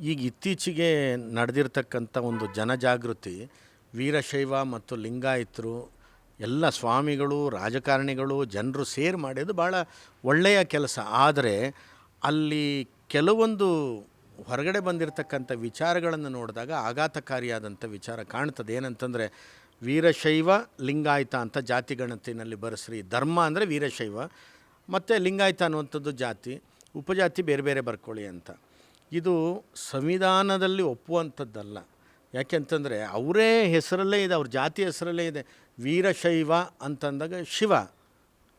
ಈಗ ಇತ್ತೀಚೆಗೆ ನಡೆದಿರ್ತಕ್ಕಂಥ ಒಂದು ಜನಜಾಗೃತಿ, ವೀರಶೈವ ಮತ್ತು ಲಿಂಗಾಯತರು, ಎಲ್ಲ ಸ್ವಾಮಿಗಳು, ರಾಜಕಾರಣಿಗಳು, ಜನರು ಸೇರಿ ಮಾಡಿದ್ದು ಭಾಳ ಒಳ್ಳೆಯ ಕೆಲಸ. ಆದರೆ ಅಲ್ಲಿ ಕೆಲವೊಂದು ಹೊರಗಡೆ ಬಂದಿರತಕ್ಕಂಥ ವಿಚಾರಗಳನ್ನು ನೋಡಿದಾಗ ಆಘಾತಕಾರಿಯಾದಂಥ ವಿಚಾರ ಕಾಣ್ತದೆ. ಏನಂತಂದರೆ ವೀರಶೈವ, ಲಿಂಗಾಯತ ಅಂತ ಜಾತಿ ಗಣತಿನಲ್ಲಿ ಬರೆಸ್ರಿ. ಧರ್ಮ ಅಂದರೆ ವೀರಶೈವ, ಮತ್ತು ಲಿಂಗಾಯತ ಅನ್ನುವಂಥದ್ದು ಜಾತಿ, ಉಪಜಾತಿ ಬೇರೆ ಬೇರೆ ಬರ್ಕೊಳ್ಳಿ ಅಂತ. ಇದು ಸಂವಿಧಾನದಲ್ಲಿ ಒಪ್ಪುವಂಥದ್ದಲ್ಲ. ಯಾಕೆಂತಂದರೆ ಅವರೇ ಹೆಸರಲ್ಲೇ ಇದೆ, ಅವ್ರ ಜಾತಿ ಹೆಸರಲ್ಲೇ ಇದೆ. ವೀರಶೈವ ಅಂತಂದಾಗ ಶಿವ.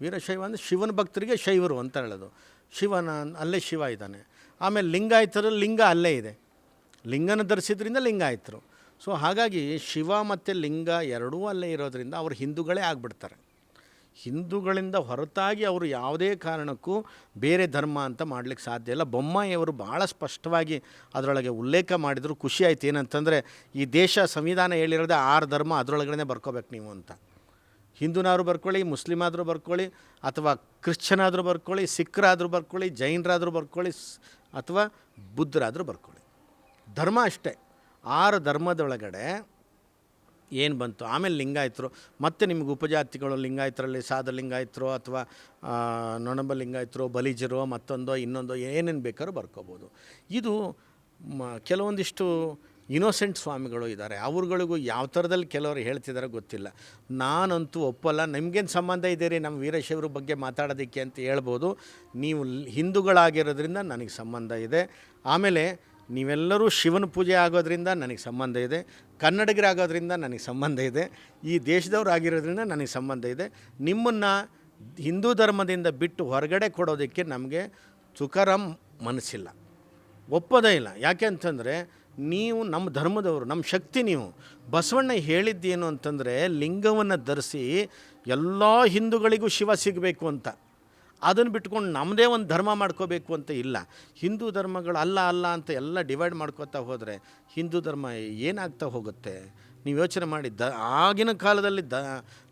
ವೀರಶೈವ ಅಂದರೆ ಶಿವನ ಭಕ್ತರಿಗೆ ಶೈವರು ಅಂತ ಹೇಳೋದು. ಶಿವನ ಅಲ್ಲೇ ಶಿವ ಇದ್ದಾನೆ. ಆಮೇಲೆ ಲಿಂಗಾಯತರಲ್ಲಿ ಲಿಂಗ ಅಲ್ಲೇ ಇದೆ. ಲಿಂಗನ ಧರಿಸಿದ್ರಿಂದ ಲಿಂಗಾಯತರು. ಸೊ ಹಾಗಾಗಿ ಶಿವ ಮತ್ತು ಲಿಂಗ ಎರಡೂ ಅಲ್ಲೇ ಇರೋದರಿಂದ ಅವರು ಹಿಂದೂಗಳೇ ಆಗಿಬಿಡ್ತಾರೆ. ಹಿಂದೂಗಳಿಂದ ಹೊರತಾಗಿ ಅವರು ಯಾವುದೇ ಕಾರಣಕ್ಕೂ ಬೇರೆ ಧರ್ಮ ಅಂತ ಮಾಡಲಿಕ್ಕೆ ಸಾಧ್ಯ ಇಲ್ಲ. ಬೊಮ್ಮಾಯಿಯವರು ಭಾಳ ಸ್ಪಷ್ಟವಾಗಿ ಅದರೊಳಗೆ ಉಲ್ಲೇಖ ಮಾಡಿದರು. ಖುಷಿ ಆಯ್ತು ಏನಂತಂದರೆ, ಈ ದೇಶ ಸಂವಿಧಾನ ಹೇಳಿರೋದೇ ಆರು ಧರ್ಮ ಅದರೊಳಗಡೆ ಬರ್ಕೋಬೇಕು ನೀವು ಅಂತ. ಹಿಂದೂನಾದ್ರು ಬರ್ಕೊಳ್ಳಿ ಮುಸ್ಲಿಮ್ ಆದರೂ ಬರ್ಕೊಳ್ಳಿ, ಅಥವಾ ಕ್ರಿಶ್ಚನ್ ಆದರೂ ಬರ್ಕೊಳ್ಳಿ, ಸಿಖ್ರಾದರೂ ಬರ್ಕೊಳ್ಳಿ, ಜೈನರಾದರೂ ಬರ್ಕೊಳ್ಳಿ ಅಥವಾ ಬುದ್ಧರಾದರೂ ಬರ್ಕೊಳ್ಳಿ. ಧರ್ಮ ಅಷ್ಟೇ. ಆರು ಧರ್ಮದೊಳಗಡೆ ಏನು ಬಂತು? ಆಮೇಲೆ ಲಿಂಗಾಯತರು. ಮತ್ತೆ ನಿಮಗೆ ಉಪಜಾತಿಗಳು ಲಿಂಗಾಯತರಲ್ಲಿ ಸಾದ ಲಿಂಗಾಯತರು ಅಥವಾ ನೊಣಂಬ ಲಿಂಗಾಯತರು ಬಲಿಜರು, ಮತ್ತೊಂದೋ, ಇನ್ನೊಂದೋ ಏನೇನು ಬೇಕಾದ್ರೂ ಬರ್ಕೋಬೋದು. ಇದು ಮ, ಕೆಲವೊಂದಿಷ್ಟು ಇನೋಸೆಂಟ್ ಸ್ವಾಮಿಗಳು ಇದ್ದಾರೆ. ಅವ್ರುಗಳಿಗೂ ಯಾವ ಥರದಲ್ಲಿ ಕೆಲವರು ಹೇಳ್ತಿದ್ದಾರೆ ಗೊತ್ತಿಲ್ಲ. ನಾನಂತೂ ಒಪ್ಪಲ್ಲ. ನಿಮ್ಗೇನು ಸಂಬಂಧ ಇದೆ ರೀ ನಮ್ಮ ವೀರಶೈವರ ಬಗ್ಗೆ ಮಾತಾಡೋದಕ್ಕೆ ಅಂತ ಹೇಳ್ಬೋದು. ನೀವು ಹಿಂದೂಗಳಾಗಿರೋದ್ರಿಂದ ನನಗೆ ಸಂಬಂಧ ಇದೆ. ಆಮೇಲೆ ನೀವೆಲ್ಲರೂ ಶಿವನ ಪೂಜೆ ಆಗೋದ್ರಿಂದ ನನಗೆ ಸಂಬಂಧ ಇದೆ, ಕನ್ನಡಿಗರಾಗೋದ್ರಿಂದ ನನಗೆ ಸಂಬಂಧ ಇದೆ, ಈ ದೇಶದವ್ರು ಆಗಿರೋದ್ರಿಂದ ನನಗೆ ಸಂಬಂಧ ಇದೆ. ನಿಮ್ಮನ್ನು ಹಿಂದೂ ಧರ್ಮದಿಂದ ಬಿಟ್ಟು ಹೊರಗಡೆ ಕೊಡೋದಕ್ಕೆ ನಮಗೆ ತುಕಾರಾಮ್ ಮನಸ್ಸಿಲ್ಲ, ಒಪ್ಪೋದೇ ಇಲ್ಲ. ಯಾಕೆ ಅಂತಂದರೆ ನೀವು ನಮ್ಮ ಧರ್ಮದವರು, ನಮ್ಮ ಶಕ್ತಿ ನೀವು. ಬಸವಣ್ಣ ಹೇಳಿದ್ದೇನು ಅಂತಂದರೆ ಲಿಂಗವನ್ನು ಧರಿಸಿ ಎಲ್ಲ ಹಿಂದೂಗಳಿಗೂ ಶಿವ ಸಿಗಬೇಕು ಅಂತ. ಅದನ್ನು ಬಿಟ್ಕೊಂಡು ನಮ್ಮದೇ ಒಂದು ಧರ್ಮ ಮಾಡ್ಕೋಬೇಕು ಅಂತ ಇಲ್ಲ. ಹಿಂದೂ ಧರ್ಮಗಳು ಅಲ್ಲ ಅಲ್ಲ ಅಂತ ಎಲ್ಲ ಡಿವೈಡ್ ಮಾಡ್ಕೋತಾ ಹೋದರೆ ಹಿಂದೂ ಧರ್ಮ ಏನಾಗ್ತಾ ಹೋಗುತ್ತೆ? ನೀವು ಯೋಚನೆ ಮಾಡಿದ್ದ, ಆಗಿನ ಕಾಲದಲ್ಲಿ ದ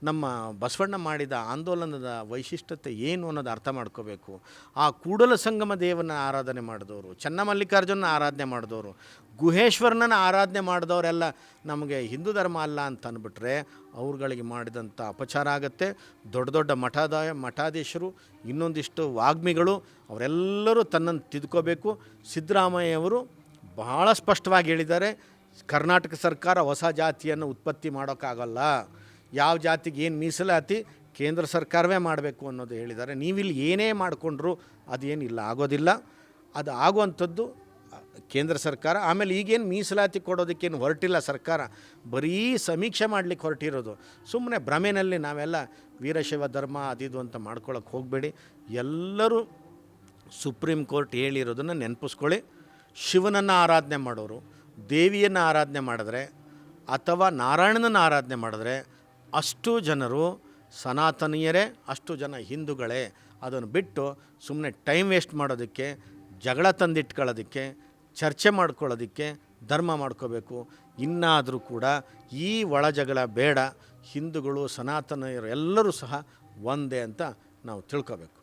ನಮ್ಮ ಬಸವಣ್ಣ ಮಾಡಿದ ಆಂದೋಲನದ ವೈಶಿಷ್ಟ್ಯತೆ ಏನು ಅನ್ನೋದು ಅರ್ಥ ಮಾಡ್ಕೋಬೇಕು. ಆ ಕೂಡಲ ಸಂಗಮ ದೇವನ ಆರಾಧನೆ ಮಾಡಿದವರು ಚನ್ನಮಲ್ಲಿಕಾರ್ಜುನ ಆರಾಧನೆ ಮಾಡಿದವರು ಗುಹೇಶ್ವರನನ್ನು ಆರಾಧನೆ ಮಾಡಿದವರೆಲ್ಲ ನಮಗೆ ಹಿಂದೂ ಧರ್ಮ ಅಲ್ಲ ಅಂತ ಅಂದ್ಬಿಟ್ರೆ ಅವ್ರುಗಳಿಗೆ ಮಾಡಿದಂಥ ಅಪಚಾರ ಆಗುತ್ತೆ. ದೊಡ್ಡ ದೊಡ್ಡ ಮಠಾದ ಮಠಾಧೀಶರು, ಇನ್ನೊಂದಿಷ್ಟು ವಾಗ್ಮಿಗಳು, ಅವರೆಲ್ಲರೂ ತನ್ನನ್ನು ತಿದ್ಕೋಬೇಕು. ಸಿದ್ದರಾಮಯ್ಯವರು ಬಹಳ ಸ್ಪಷ್ಟವಾಗಿ ಹೇಳಿದ್ದಾರೆ ಕರ್ನಾಟಕ ಸರ್ಕಾರ ಹೊಸ ಜಾತಿಯನ್ನು ಉತ್ಪತ್ತಿ ಮಾಡೋಕ್ಕಾಗಲ್ಲ. ಯಾವ ಜಾತಿಗೆ ಏನು ಮೀಸಲಾತಿ ಕೇಂದ್ರ ಸರ್ಕಾರವೇ ಮಾಡಬೇಕು ಅನ್ನೋದು ಹೇಳಿದ್ದಾರೆ. ನೀವಿಲ್ಲಿ ಏನೇ ಮಾಡಿಕೊಂಡ್ರು ಅದೇನಿಲ್ಲ, ಆಗೋದಿಲ್ಲ. ಅದು ಆಗುವಂಥದ್ದು ಕೇಂದ್ರ ಸರ್ಕಾರ. ಆಮೇಲೆ ಈಗೇನು ಮೀಸಲಾತಿ ಕೊಡೋದಕ್ಕೇನು ಹೊರಟಿಲ್ಲ ಸರ್ಕಾರ. ಬರೀ ಸಮೀಕ್ಷೆ ಮಾಡಲಿಕ್ಕೆ ಹೊರಟಿರೋದು. ಸುಮ್ಮನೆ ಭ್ರಮೆನಲ್ಲಿ ನಾವೆಲ್ಲ ವೀರಶೈವ ಧರ್ಮ ಅದಿದು ಅಂತ ಮಾಡ್ಕೊಳ್ಳೋಕೆ ಹೋಗಬೇಡಿ. ಎಲ್ಲರೂ ಸುಪ್ರೀಂ ಕೋರ್ಟ್ ಹೇಳಿರೋದನ್ನು ನೆನಪಿಸ್ಕೊಳ್ಳಿ. ಶಿವನನ್ನು ಆರಾಧನೆ ಮಾಡೋರು. ದೇವಿಯನ್ನು ಆರಾಧನೆ ಮಾಡಿದ್ರೆ ಅಥವಾ ನಾರಾಯಣನನ್ನು ಆರಾಧನೆ ಮಾಡಿದ್ರೆ ಅಷ್ಟು ಜನರು ಸನಾತನೀಯರೇ, ಅಷ್ಟು ಜನ ಹಿಂದೂಗಳೇ. ಅದನ್ನು ಬಿಟ್ಟು ಸುಮ್ಮನೆ ಟೈಮ್ ವೇಸ್ಟ್ ಮಾಡೋದಕ್ಕೆ, ಜಗಳ ತಂದಿಟ್ಕೊಳ್ಳೋದಕ್ಕೆ, ಚರ್ಚೆ ಮಾಡ್ಕೊಳ್ಳೋದಕ್ಕೆ ಧರ್ಮ ಮಾಡ್ಕೋಬೇಕು. ಇನ್ನಾದರೂ ಕೂಡ ಈ ಒಳ ಜಗಳ ಬೇಡ. ಹಿಂದೂಗಳು, ಸನಾತನೀಯರು ಎಲ್ಲರೂ ಸಹ ಒಂದೇ ಅಂತ ನಾವು ತಿಳ್ಕೋಬೇಕು.